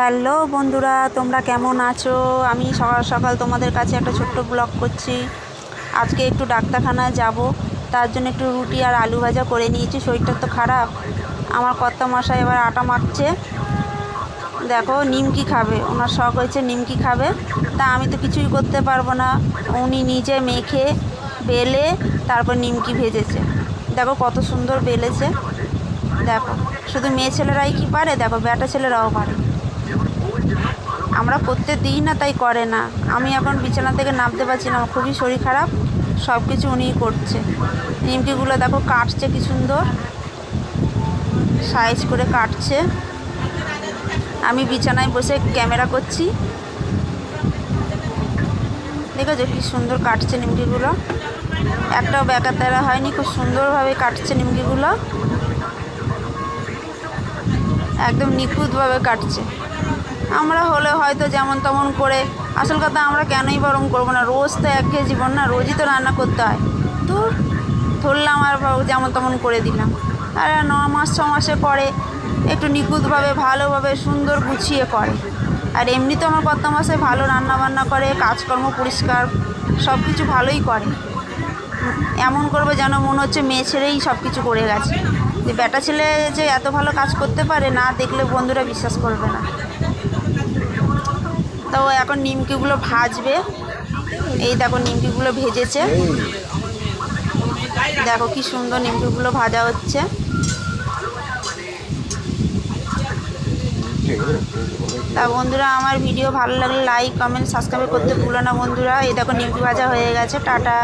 Hello বন্ধুরা, তোমরা কেমন আছো? আমি সকাল সকাল তোমাদের কাছে একটা ছোট্ট ব্লগ করছি। আজকে একটু ডাক্তারখানায় যাব, তার জন্য একটু রুটি আর আলু ভাজা করে নিয়েছি, শরীরটা তো খারাপ। আমার কর্তা মশাই এবার আটা মারছে দেখো, নিমকি খাবে, ওনার শখ হয়েছে নিমকি খাবে। তা আমি তো কিছুই করতে পারব না। উনি নিজে মেখে, বেলে, তারপর নিমকি ভেজেছে। দেখো কত সুন্দর বেলেছে। দেখো, শুধু মেয়ে ছেলেরাই কি পারে? দেখো, বেটা ছেলেরাও পারে। আমরা করতে দিই না তাই করে না। আমি এখন বিছানা থেকে নামতে পারছি না খুবই শরীর খারাপ সব কিছু উনিই করছে। নিমকিগুলো দেখো কাটছে কি সুন্দর, সাইজ করে কাটছে। আমি বিছানায় বসে ক্যামেরা করছি। দেখেছ কি সুন্দর কাটছে নিমকিগুলো একটাও বেকার তেরা হয়নি, খুব সুন্দরভাবে কাটছে নিমকিগুলো একদম নিখুঁতভাবে কাটছে। আমরা হলে হয়তো যেমন তেমন করে, আসল কথা আমরা কেনই বরং করব না? রোজ তো একঘেয়ে জীবন না, রোজই তো রান্না করতে হয়। তো ধরলাম আর যেমন তেমন করে দিলাম। আর ন মাস, ছ মাসে করে একটু নিখুঁতভাবে, ভালোভাবে, সুন্দর গুছিয়ে করে। আর এমনি তো আমার কত মাসে ভালো রান্না বান্না করে, কাজকর্ম পরিষ্কার সব কিছু ভালোই করে। এমন করবে যেন মনে হচ্ছে মেয়ে ছেড়েই সব কিছু করে গেছে। যে বেটা ছেলে যে এত ভালো কাজ করতে পারে, না দেখলে বন্ধুরা বিশ্বাস করবে না। তো এখন নিমকিগুলো ভাজবে। এই দেখো, নিমকিগুলো ভেজেছে। দেখো কি সুন্দর নিমকিগুলো ভাজা হচ্ছে। তা বন্ধুরা, আমার ভিডিও ভালো লাগলে লাইক, কমেন্ট, সাবস্ক্রাইব করতে ভুলো না বন্ধুরা। এই দেখো, নিমকি ভাজা হয়ে গেছে। টাটা।